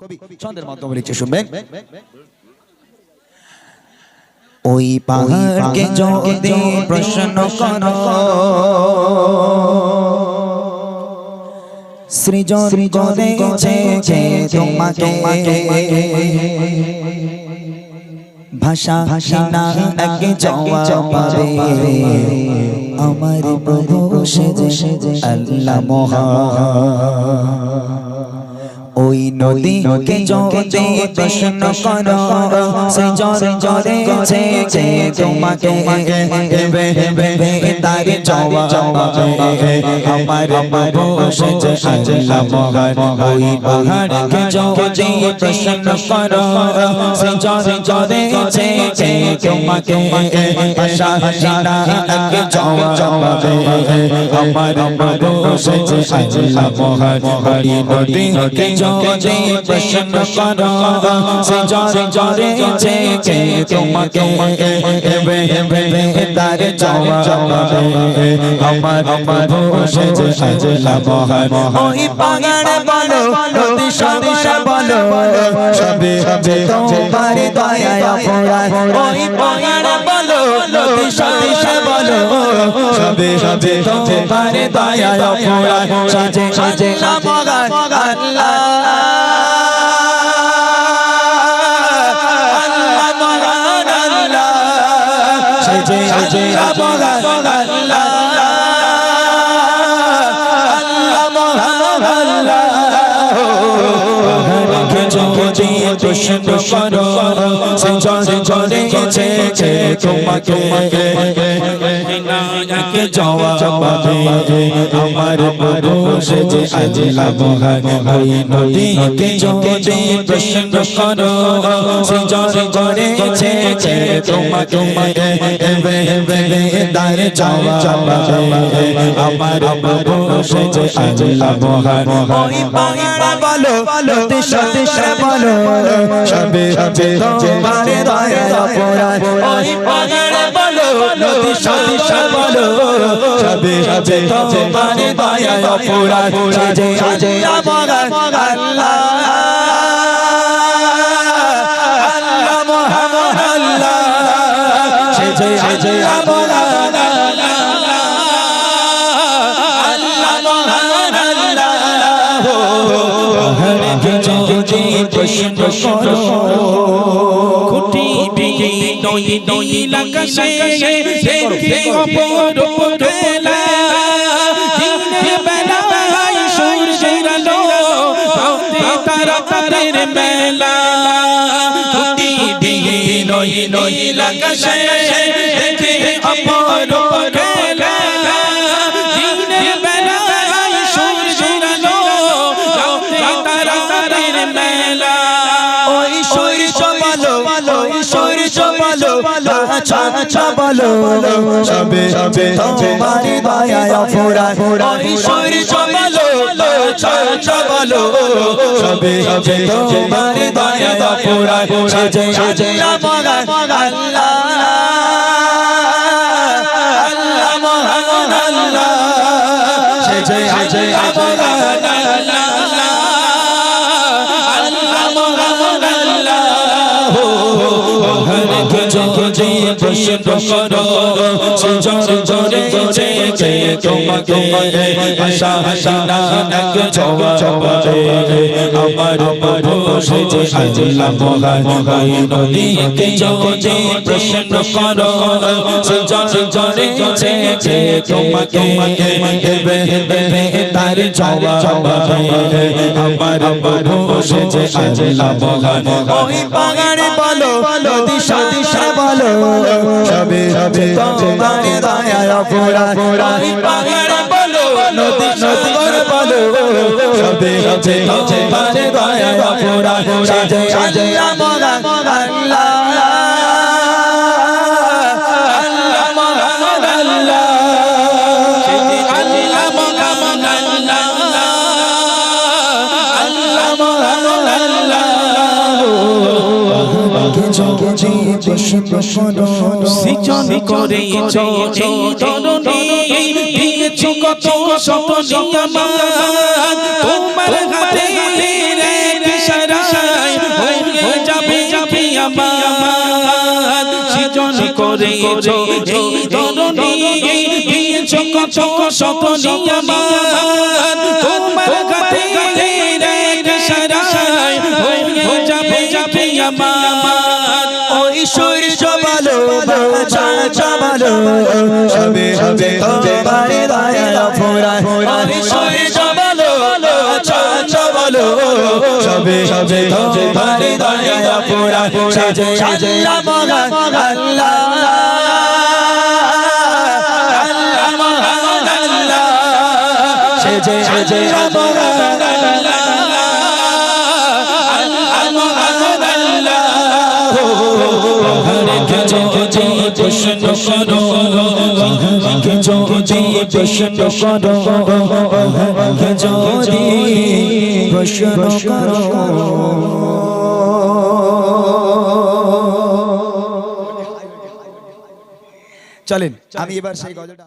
কবি ছন্দের মাধ্যমে লিখছে শুনবেন। ওই পাহাড়কে যদি প্রশ্ন করো। সৃজন করেছে যে তোমাকে ভাষা ভাষা না এক জবাব। পাবে আমার প্রভু সেজে আল্লাহ মহান ওই নদীকে যদি প্রশ্ন করো সে জল জলে যে যে তোমাকে হেবে হেবে তার জবাব আমার বাবু সে যে আল্লাহ মহান ওই পাহাড়কে যদি প্রশ্ন করো সে জল জলে যে যে তোমাকে ভাষা জানা এক জবাব আমার বাবু সে যে আল্লাহ মহান ওই নদীকে যদি প্রশ্ন করো সে জরে যে যে তোমাকে হেবে হেবে তার জবাব আমার আমার বসে যে সাজলা মহান ওই পাগাড় বলো নদী সদিশা বলো সবে সবে তোমার দয়া ওই পাগাড় বলো সবে সবে তোমার দয়া অপরাধ সাজে সাজে মগান আল্লাহ সাজে সাজে মগান আল্লাহ প্রশ্ন করো সে জলে জলে গেছে তোমাকে নায়কে জবাব পাবে আমার প্রভু যে আজিলা মহান ওই নদীকে যদি প্রশ্ন করো। সে জলে জলে যে তোমাকে হেবে হেবে তার জবাব পাবে আমার প্রভু যে আজিলা মহান ওই পাগড়া বলো দেশ দেশ বলো। সবে সবে তোমার সবে সবে তোমার দয়া অপরাধ সাজে সাজে আমার আল্লাহ আল্লাহ মোহাম্মদ আল্লাহ। আমার আল্লাহ। মোহাম্মদ আল্লাহ। যদি প্রশ্ন করো নই নই লাগাসে দেখে অপর খেলা দিনের বেলায় সূর্যের আলো তারা তাদের মেলা নই নই অপরূপ বলো সবে সবে তোমার দয়া অপরাধ। ওই সূর্য বলো আচ্ছা আচ্ছা সবে সবে তোমার দয়া অপরাধ। সাজে সাজে আমার আল্লাহ আল্লাহ। মহান আল্লাহ সাজে সাজে আমার আল্লাহ যে প্রশ্ন করো সে জরে জরে যে যে তোমাকে আশা আশা না এক জবাব দে আমার প্রভু সে যে আল্লাহ মহান ওই নদীকে যে প্রশ্ন করো সে জরে জরে যে যে তোমাকে হেবে হেবে তার জবাব দে আমার প্রভু সে যে আল্লাহ মহান ওই পাগাড়ে বলো নদী সদিশা বলো সবে সবে তোমার দয়া অপরাধ ওই পাগাড়ে বলো নদী নদী বলো সবে সবে তোমার দয়া অপরাধ সাজে সাজে আমরা আল্লাহ সিজন করে দিয়েছ কত শত তোমার হাতে যাবে যাবে আমার? সিজন করে দিয়েছ কত শত নিয়ামা সবে তোমার দয়া ফোরা ওই সূর্য বলো চাচা বলো সবে সবে তোমার দয়া ফোরা সাজে আল্লাহ মহান আল্লাহ আল্লাহ আল্লাহ সেজে সেজে মহান প্রশ্ন করো। যদি প্রশ্ন করো। যদি প্রশ্ন করো। চলেন আমি এবার সেই গজলটা